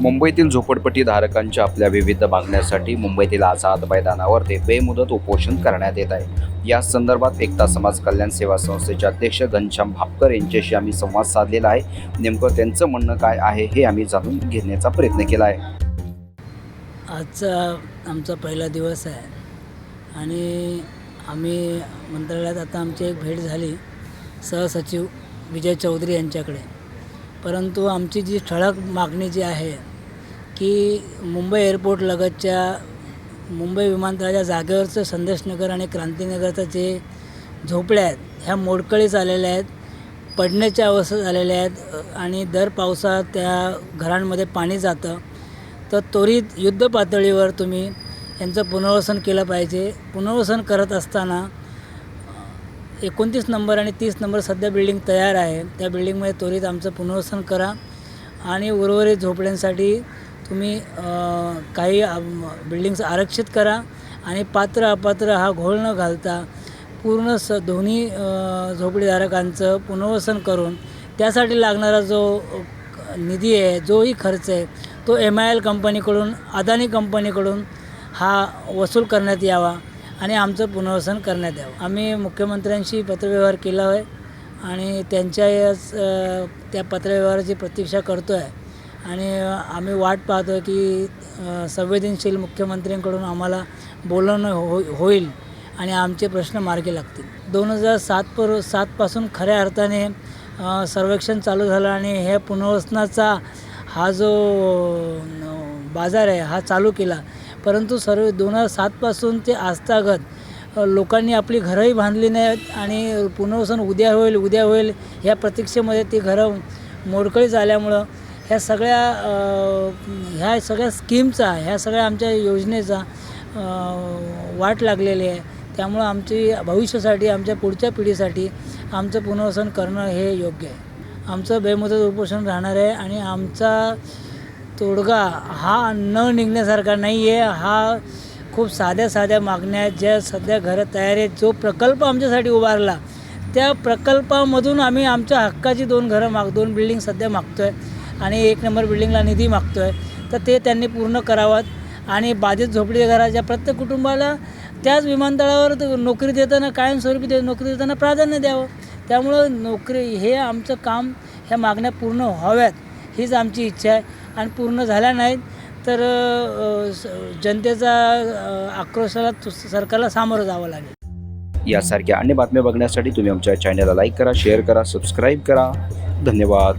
मुंबईतील झोपडपट्टी धारकांच्या आपल्या विविध मागण्यांसाठी मुंबईतील आझाद मैदानावर ते बेमुदत उपोषण करण्यात येत आहे. या संदर्भात एकता समाज कल्याण सेवा संस्थेचे अध्यक्ष घनश्याम भापकर यांच्याशी आम्ही संवाद साधलेला आहे. नेमकं त्यांचं म्हणणं काय आहे हे आम्ही जाणून घेण्याचा प्रयत्न केला आहे. आजचा आमचा पहिला दिवस आहे आणि आम्ही मंत्रालयात आता आमची एक भेट झाली. सहसचिव विजय चौधरी यांच्याकडे. परंतु आमची जी ठळक मागणी जी आहे की मुंबई एअरपोर्ट लगतच्या मुंबई विमानतळाच्या जागेवरचं संदेशनगर आणि क्रांतीनगरचं जे झोपड्या आहेत ह्या मोडकळीच आलेल्या आहेत पडण्याच्या अवस्था झालेल्या आहेत आणि दर पावसात त्या घरांमध्ये पाणी जातं तर त्वरित युद्ध पातळीवर तुम्ही यांचं पुनर्वसन केलं पाहिजे. पुनर्वसन करत असताना एकोणतीस नंबर आणि तीस नंबर सध्या बिल्डिंग तयार आहे. त्या बिल्डिंगमध्ये त्वरित आमचं पुनर्वसन करा आणि उर्वरित झोपड्यांसाठी तुम्ही काही बिल्डिंग्स आरक्षित करा आणि पात्र अपात्र हा घोळ न घालता पूर्ण स दोन्ही झोपडीधारकांचं पुनर्वसन करून त्यासाठी लागणारा जो निधी आहे जोही खर्च आहे तो एम आय एल कंपनीकडून अदानी कंपनीकडून हा वसूल करण्यात यावा. आणि आमचं पुनर्वसन करण्यात यावं. आम्ही मुख्यमंत्र्यांशी पत्रव्यवहार केला आहे आणि त्यांच्या याच, त्या पत्रव्यवहाराची प्रतीक्षा करतो आहे आणि आम्ही वाट पाहतो आहे की संवेदनशील मुख्यमंत्र्यांकडून आम्हाला बोलणं हो, हो होईल आणि आमचे प्रश्न मार्गी लागतील. दोन हजार सात पर सातपासून खऱ्या अर्थाने सर्वेक्षण चालू झालं आणि हे पुनर्वसनाचा हा जो बाजार आहे हा चालू केला परंतु सर्व दोन हजार सातपासून ते आजतागत लोकांनी आपली घरंही बांधली नाहीत आणि पुनर्वसन उद्या होईल उद्या होईल ह्या प्रतीक्षेमध्ये ती घरं मोडकळी झाल्यामुळं ह्या सगळ्या ह्या सगळ्या स्कीमचा ह्या सगळ्या आमच्या योजनेचा वाट लागलेली आहे. त्यामुळं आमची भविष्यासाठी आमच्या पुढच्या पिढीसाठी आमचं पुनर्वसन करणं हे योग्य आहे. आमचं बेमुदत उपोषण राहणार आहे आणि आमचा तोडगा हा न निघण्यासारखा नाही आहे हा खूप साध्या साध्या मागण्या ज्या सध्या घरं तयार आहेत. जो प्रकल्प आमच्यासाठी उभारला त्या प्रकल्पामधून आम्ही आमच्या हक्काची दोन घरं माग दोन बिल्डिंग सध्या मागतो आहे आणि एक नंबर बिल्डिंगला निधी मागतो आहे तर ते त्यांनी पूर्ण करावं आणि बाधित झोपडी घराच्या प्रत्येक कुटुंबाला त्याच विमानतळावर नोकरी देताना कायमस्वरूपी दे नोकरी देताना प्राधान्य द्यावं. त्यामुळं नोकरी हे आमचं काम ह्या मागण्या पूर्ण व्हाव्यात हीच आमची इच्छा आहे. आणि पूर्ण झाल्या नाहीत तर जनतेचा आक्रोशाला सरकारला सामोरं जावं लागेल. यासारख्या अन्य बातम्या बघण्यासाठी तुम्ही आमच्या चॅनलला लाईक करा शेअर करा सबस्क्राईब करा. धन्यवाद.